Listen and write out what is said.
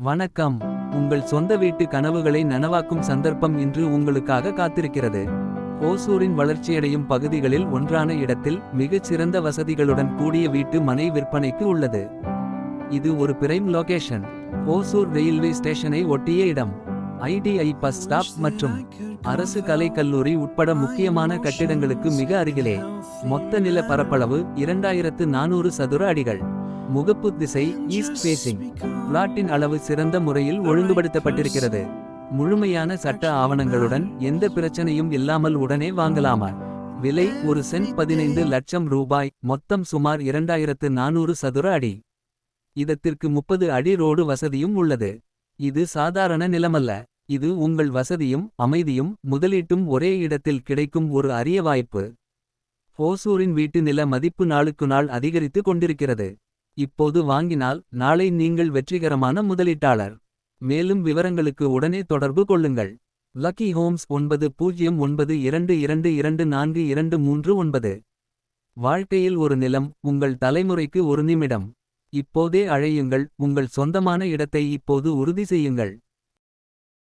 வணக்கம். உங்கள் சொந்த வீட்டு கனவுகளை நனவாக்கும் சந்தர்ப்பம் இன்று உங்களுக்காக காத்திருக்கிறது. ஓசூரின் வளர்ச்சியடையும் பகுதிகளில் ஒன்றான இடத்தில் மிகச் சிறந்த வசதிகளுடன் கூடிய வீட்டு மனை விற்பனைக்கு உள்ளது. இது ஒரு பிரைம் லொகேஷன் ஓசூர் ரயில்வே ஸ்டேஷனை ஒட்டிய இடம். ஐடிஐ பஸ் ஸ்டாப் மற்றும் அரசு கலைக்கல்லூரி உட்பட முக்கியமான கட்டிடங்களுக்கு மிக அருகிலே. மொத்த நில பரப்பளவு இரண்டாயிரத்து நானூறு சதுர அடிகள். முகப்பு திசை ஈஸ்ட் ஃபேசிங் பிளாட்டின் அளவு சிறந்த முறையில் ஒழுங்குபடுத்தப்பட்டிருக்கிறது. முழுமையான சட்ட ஆவணங்களுடன் எந்த பிரச்சனையும் இல்லாமல் உடனே வாங்கலாமா? விலை ஒரு சென்ட் பதினைந்து லட்சம் ரூபாய். மொத்தம் சுமார் இரண்டாயிரத்து நானூறு சதுர அடி. இதத்திற்கு முப்பது அடி ரோடு வசதியும் உள்ளது. இது சாதாரண நிலமல்ல. இது உங்கள் வசதியும் அமைதியும் முதலீட்டும் ஒரே இடத்தில் கிடைக்கும் ஒரு அரிய வாய்ப்பு. ஓசூரின் வீட்டு நில மதிப்பு நாளுக்கு நாள் அதிகரித்து கொண்டிருக்கிறது. இப்போது வாங்கினால் நாளை நீங்கள் வெற்றிகரமான முதலீட்டாளர். மேலும் விவரங்களுக்கு உடனே தொடர்பு கொள்ளுங்கள். லக்கி ஹோம்ஸ் ஒன்பது பூஜ்ஜியம் ஒன்பது இரண்டு இரண்டு இரண்டு நான்கு இரண்டு மூன்று ஒன்பது. வாழ்க்கையில் ஒரு நிலம் உங்கள் தலைமுறைக்கு ஒரு நிமிடம். இப்போதே அழையுங்கள் உங்கள் சொந்தமான இடத்தை இப்போது உறுதி செய்யுங்கள்.